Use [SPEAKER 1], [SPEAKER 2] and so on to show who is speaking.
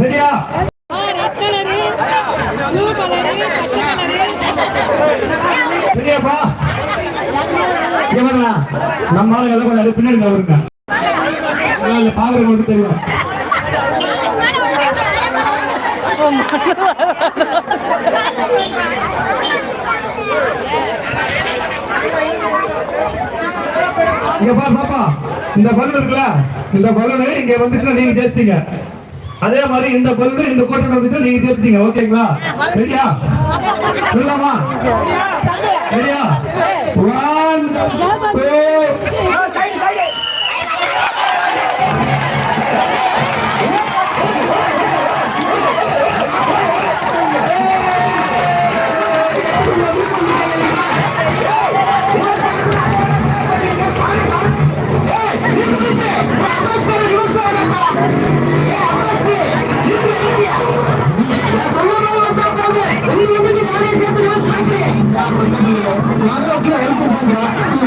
[SPEAKER 1] ரெடியா?
[SPEAKER 2] Red colour blue பச்சை
[SPEAKER 1] ரெடியாப்பா நம்ம ஆளுங்க எல்லாம் கொஞ்சம் பின்னாடி வருங்க. இல்ல தெரியும். இங்க பாரு பாப்பா. இந்த பலூன் இருக்குல்ல இந்த பலூன் இங்க வந்துச்சுன்னா நீங்க ஜெயிச்சிட்டீங்க. அதே மாதிரி இந்த பலூன் இந்த கோட்டை வந்துச்சு நீங்க சேர்த்துட்டீங்க. ஓகேங்களா? சரியா? சொல்லலாமா சரியா? One two I don't care